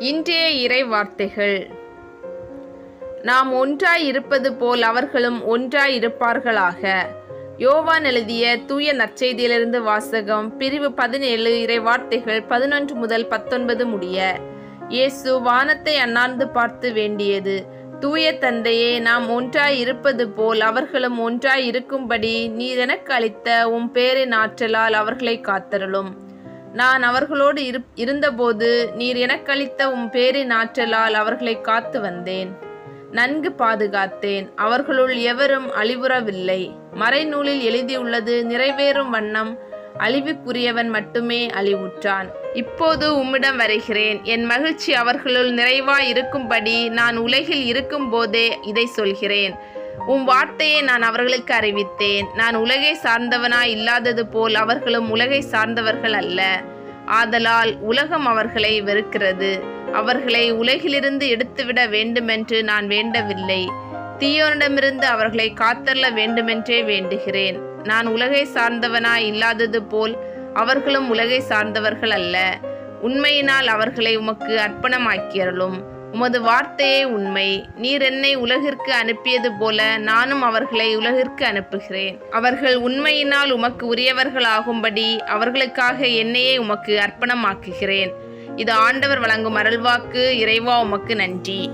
இன்றைய இறை வார்த்தைகள் நாம் ஒன்றாய் இருப்பது போல் அவர்களும் ஒன்றாய் இருப்பார்களாக யோவான் எழுதிய தூய நற்செய்தியிலிருந்து வாசகம் பிரிவு பதினேழு இறை வார்த்தைகள் பதினொன்று முதல் பத்தொன்பது முடிய இயேசு வானத்தை அண்ணாந்து பார்த்து வேண்டியது. தூய தந்தையே நாம் ஒன்றாய் இருப்பது போல் அவர்களும் ஒன்றாய் இருக்கும்படி நீர் எனக்கு அளித்த உம் பேரின் ஆற்றலால் அவர்களை காத்தருளும். நான் அவர்களோடு இரு இருந்தபோது நீர் எனக்களித்த உம் பேரின் ஆற்றலால் அவர்களை காத்து வந்தேன். நன்கு பாதுகாத்தேன். அவர்களுள் எவரும் அழிவுறவில்லை. மறைநூலில் எழுதியுள்ளது நிறைவேறும் வண்ணம் அழிவுக்குரியவன் மட்டுமே அழிவுற்றான். இப்போது உம்மிடம் வருகிறேன். என் மகிழ்ச்சி அவர்களுள் நிறைவாய் இருக்கும்படி நான் உலகில் இருக்கும்போதே இதை சொல்கிறேன். உம் வார்த்தையை நான் அவர்களுக்கு அறிவித்தேன். நான் உலகை சார்ந்தவனாய் இல்லாதது போல் அவர்களும் உலகை சார்ந்தவர்கள் அல்ல. ஆதலால் உலகம் அவர்களை வெறுக்கிறது. அவர்களை உலகிலிருந்து எடுத்துவிட வேண்டுமென்று நான் வேண்டவில்லை. தீயோனிடமிருந்து அவர்களை காத்தள்ள வேண்டுமென்றே வேண்டுகிறேன். நான் உலகை சார்ந்தவனாய் இல்லாதது போல் அவர்களும் உலகை சார்ந்தவர்கள் அல்ல. உண்மையினால் அவர்களை உமக்கு அர்ப்பணமாக்கியருளும். உமது வார்த்தையே உண்மை. நீர் என்னை உலகிற்கு அனுப்பியது போல நானும் அவர்களை உலகிற்கு அனுப்புகிறேன். அவர்கள் உண்மையினால் உமக்கு உரியவர்களாகும்படி அவர்களுக்காக என்னையே உமக்கு அர்ப்பணமாக்குகிறேன். இது ஆண்டவர் வழங்கும் அருள்வாக்கு இறைவா உமக்கு நன்றி.